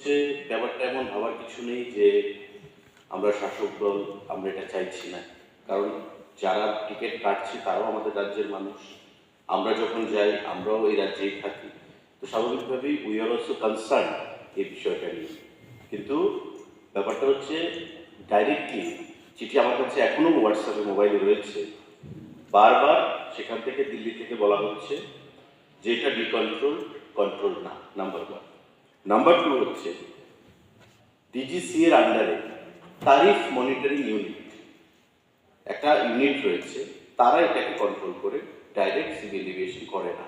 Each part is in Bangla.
সে ব্যাপারটা এমন ভাবার কিছু নেই যে আমরা শাসক দল, আমরা এটা চাইছি না। কারণ যারা টিকিট কাটছে তারাও আমাদের রাজ্যের মানুষ। আমরা যখন যাই, আমরাও এই রাজ্যেই থাকি। তো স্বাভাবিকভাবেই উই আর অলসো কনসার্ন এই বিষয়টা নিয়ে। কিন্তু ব্যাপারটা হচ্ছে ডাইরেক্টলি চিঠি আমার কাছে এখনও হোয়াটসঅ্যাপে মোবাইলে রয়েছে। বারবার সেখান থেকে দিল্লি থেকে বলা হচ্ছে যে এটা ডিকন্ট্রোল কন্ট্রোল না নাম্বার ওয়ান নাম্বার টু হচ্ছে ডিজিসি এর আন্ডারে তারিফ মনিটরিং ইউনিট একটা ইউনিট রয়েছে, তারা এটাকে কন্ট্রোল করে ডাইরেক্ট সিভিল এভিয়েশন করে না।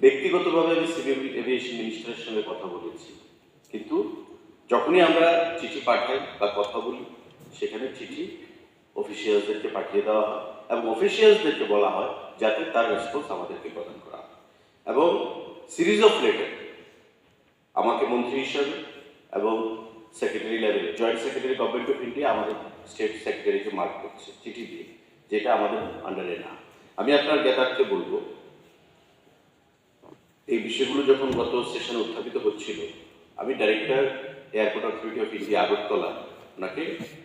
ব্যক্তিগতভাবে আমি সিভিল এভিয়েশন মিনিস্টারের সঙ্গে কথা বলেছি, কিন্তু যখনই আমরা চিঠি পাঠাই বা কথা বলি, সেখানে চিঠি অফিসিয়ালসদেরকে পাঠিয়ে দেওয়া হয় এবং অফিসিয়ালসদেরকে বলা হয় যাতে তার রেসপন্স আমাদেরকে প্রদান করা হয়। এবং সিরিজ অফ লেটার আমাকে মন্ত্রী হিসাবে এবং secretary level joint secretary government of India আমাদের স্টেট সেক্রেটারিকে মার্ক করছে, চিঠি দিয়ে, যেটা আমাদের আন্ডারে না আমি আপনার জ্ঞাতার্থে বলব, এই বিষয়গুলো যখন গত সেশনে উত্থাপিত হচ্ছিল, আমি director airport authority of India Agartala, ওনাকে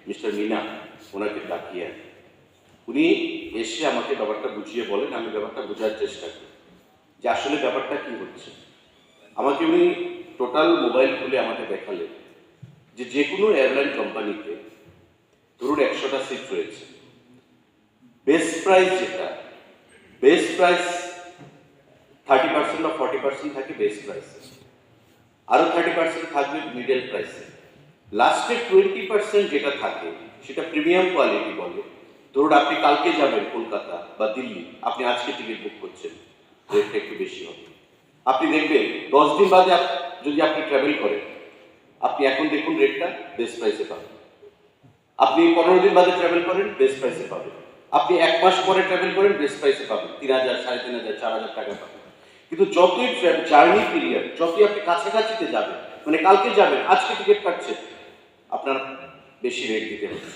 মিস্টার মিনা, ওনাকে ডাকিয়ে। উনি এসে আমাকে ব্যাপারটা বুঝিয়ে বলেন, আমি ব্যাপারটা বোঝার চেষ্টা করি যে আসলে ব্যাপারটা কি হচ্ছে আমাকে উনি টোটাল মোবাইল খুলে আমাকে দেখালেন যে যে কোনো এয়ারলাইন কোম্পানিতে ধরুন একশোটা সিট রয়েছে। বেস্ট প্রাইস যেটা বেস্ট প্রাইস থার্টি পার্সেন্ট বা ফর্টি পার্সেন্ট থাকে বেস্ট প্রাইসে আরও থার্টি পার্সেন্ট থাকবে মিডল প্রাইসে লাস্টে টোয়েন্টি পার্সেন্ট যেটা থাকে, সেটা প্রিমিয়াম কোয়ালিটি বলে। ধরুন আপনি কালকে যাবেন কলকাতা বা দিল্লি, আপনি আজকে টিকিট বুক করছেন রেটটা একটু বেশি হবে। আপনি দেখবেন দশ দিন বাদে যদি আপনি ট্রাভেল করেন, আপনি এখন দেখুন রেটটা বেস্ট প্রাইসে পাবেন। আপনি পনেরো দিন বাদে ট্রাভেল করেন বেস্ট প্রাইসে পাবেন। আপনি এক মাস পরে ট্রাভেল করেন বেস্ট প্রাইসে পাবেন। তিন হাজার, সাড়ে তিন হাজার, চার হাজার টাকা পাবেন। কিন্তু যতই জার্নি পিরিয়ড যতই আপনি কাছাকাছিতে যাবেন মানে কালকে যাবেন, আজকে টিকিট কাটছেন, আপনার বেশি রেট দিতে হচ্ছে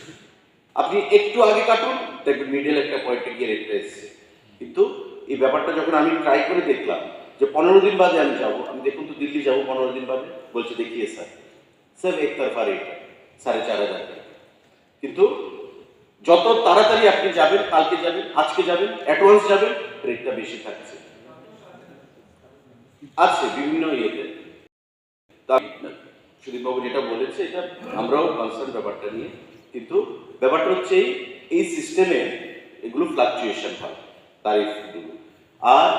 আপনি একটু আগে কাটুন, দেখবেন মিডল একটা পয়েন্টে গিয়ে রেটটা এসছে। কিন্তু এই ব্যাপারটা যখন আমি ট্রাই করে দেখলাম যে পনেরো দিন বাদে আমি যাব। আমি দেখুন তো দিল্লি যাব পনেরো দিন বাদে। বলছে দেখিয়ে স্যার। স্যার এক একতরফা রেট সাড়ে চার হাজার টাকা। কিন্তু যত তাড়াতাড়ি আপনি যাবেন, কালকে যাবেন, আজকে যাবেন অ্যাডভান্স যাবেন রেটটা বেশি থাকছে। আছে বিভিন্ন ইয়েতে। সুদীপবাবু যেটা বলেছে, এটা আমরাও কনসার্ন ব্যাপারটা নিয়ে। কিন্তু ব্যাপারটা হচ্ছে এই সিস্টেমে এগুলো ফ্লাকচুয়েশন হয় তারিফগুলো আর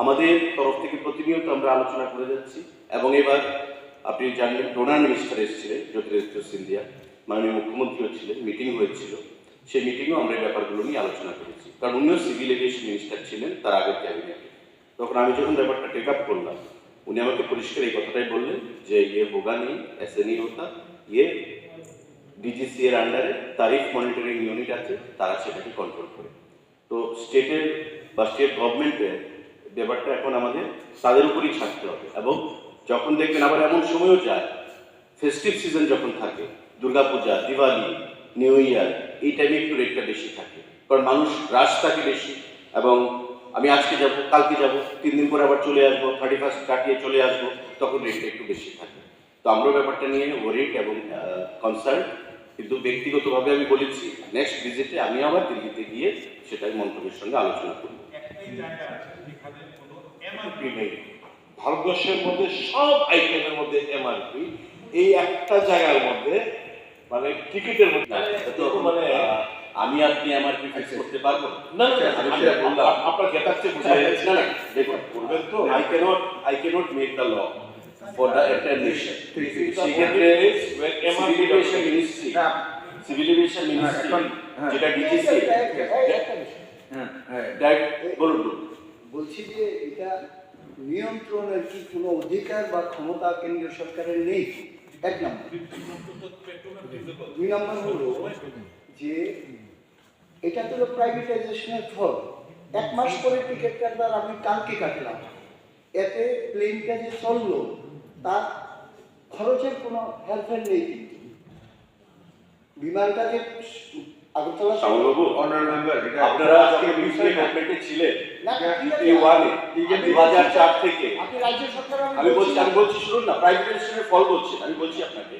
আমাদের তরফ থেকে প্রতিনিয়ত আমরা আলোচনা করে যাচ্ছি এবং এবার আপনি জানলেন ডোনার মিনিস্টার এসেছিলেন, জ্যোতিরাদিত্য সিন্ধিয়া। মাননীয় মুখ্যমন্ত্রীও ছিলেন মিটিং হয়েছিল। সেই মিটিংয়েও আমরা এই ব্যাপারগুলো নিয়ে আলোচনা করেছি। কারণ উনিও সিভিল এভিয়েশন মিনিস্টার ছিলেন তার আগের ক্যাবিনেটে তখন আমি যখন ব্যাপারটা টেক আপ করলাম, উনি আমাকে পরিষ্কার এই কথাটাই বললেন যে ইয়ে হোগা নেই এসে নেই হতা ইয়ে ডিজিসি এর আন্ডারে তারিফ মনিটরিং ইউনিট আছে, তারা সেটাকে কন্ট্রোল করে। তো স্টেটের বা স্টেট গভর্নমেন্টের ব্যাপারটা এখন আমাদের তাদের উপরেই ছাড়তে হবে। এবং যখন দেখবেন আবার এমন সময়ও যায় ফেস্টিভ সিজন যখন থাকে, দুর্গাপূজা, দিওয়ালি নিউ ইয়ার এই টাইমে একটু রেটটা বেশি থাকে। কারণ মানুষ রাশ থাকে বেশি। এবং আমি আজকে যাব, কালকে যাব, তিন দিন পরে আবার চলে আসব থার্টি ফার্স্ট কাটিয়ে চলে আসব, তখন রেটটা একটু বেশি থাকে। তো আমরা ব্যাপারটা নিয়ে ওরিড এবং কনসার্ন কিন্তু ব্যক্তিগতভাবে আমি বলেছি নেক্সট ভিজিটে আমি আবার দিল্লিতে গিয়ে সেটাই মন্ত্রণের সঙ্গে আলোচনা করব। একটাই জায়গা আছে যেখানে কোনো এমআরপি নেই ভারতবর্ষের মধ্যে সব আইটেমের মধ্যে এমআরপি এই একটা জায়গার মধ্যে মানে টিকিটের মধ্যে মানে আমি আপনি আমার ফিক্স করতে পারব না আমি সেটা বললাম। আপনার গেটাচ্ছে বুঝে না না দেখুন করবেন তো I cannot, I cannot make the law for the entire nation. সেক্ষেত্রে aviation ministry, civil aviation ministry, হ্যাঁ। যেটা ডিজিসি, হ্যাঁ হ্যাঁ। বলছি যে এটা নিয়ন্ত্রণের কি কোনো অধিকার বা ক্ষমতা কেন্দ্রীয় সরকারের নেই? এক নম্বর। দুই নম্বর হলো যে এটা তো প্রাইভেটাইজেশনের ফল। এক মাস পরে টিকিট কাটবার আমি কালকে কাটলাম। এতে প্লেনটা যে চলল, তার খরচের কোনো হেরফের নেই কিন্তু। বিমানটা যে শ্যামলবাবু মেম্বার এটা আপনারা আজকে ছিলেন। এই ওয়ানে দু হাজার চার থেকে। আমি বলছি আমি বলছি শুনুন না প্রাইভেটাইজেশনের ফল বলছি না, আমি বলছি আপনাকে।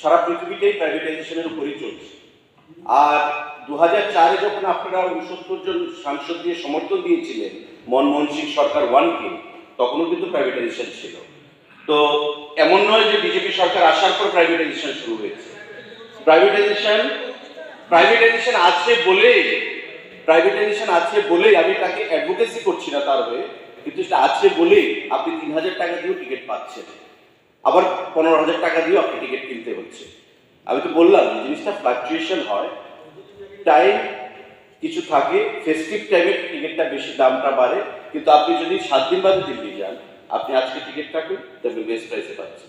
সারা পৃথিবীতেই প্রাইভেটাইজেশনের উপরই চলছে। আর দু হাজার চারে যখন আপনারা উনসত্তর জন সাংসদ দিয়ে সমর্থন দিয়েছিলেন মনমোহন সিং সরকার ওয়ানকে তখনও কিন্তু প্রাইভেটাইজেশন ছিল। তো এমন নয় যে বিজেপি সরকার আসার পর প্রাইভেটাইজেশন শুরু হয়েছে। প্রাইভেটাইজেশন প্রাইভেটাইজেশন আছে বলে প্রাইভেটাইজেশন আছে বলে আমি তাকে অ্যাডভোকেসি করছি না তার হয়ে। কিন্তু সেটা আছে বলে আপনি তিন হাজার টাকা দিয়েও টিকিট পাচ্ছেন। আবার পনেরো হাজার টাকা দিয়েও আপনি টিকিট কিনতে হচ্ছে। আমি তো বললাম জিনিসটা ফ্লাকচুয়েশন হয়। টাইম কিছু থাকে ফেস্টিভ টাইমে টিকিটটা বেশি দামটা বাড়ে। কিন্তু আপনি যদি সাত দিন বাদে দিল্লি যান, আপনি আজকে টিকিট কাটুন তবে বেস্ট প্রাইসে পাচ্ছেন।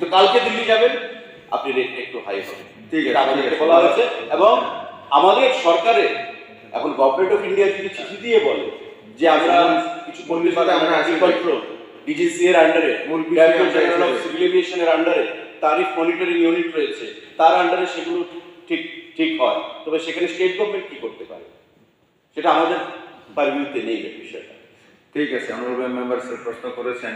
তো কালকে দিল্লি যাবেন, আপনি রেটটা একটু হাই হবে। আছে। বলা হয়েছে এবং আমাদের সরকারের এখন গভর্নমেন্ট অফ ইন্ডিয়া যদি চিঠি দিয়ে বলে যে আমরা কিছু করতে পারি আমরা। কন্ট্রোল ডিজিসি এর আন্ডারে সিভিল এভিয়েশনের আন্ডারে তারিফ মনিটরিং ইউনিট রয়েছে তার আন্ডারে সেগুলো ঠিক ঠিক হয় তবে সেখানে স্টেট গভর্নমেন্ট কি করতে পারে সেটা আমাদের পারভিউতে নেই বিষয়টা ঠিক আছে অনারেবল মেম্বার স্যার প্রশ্ন করেছেন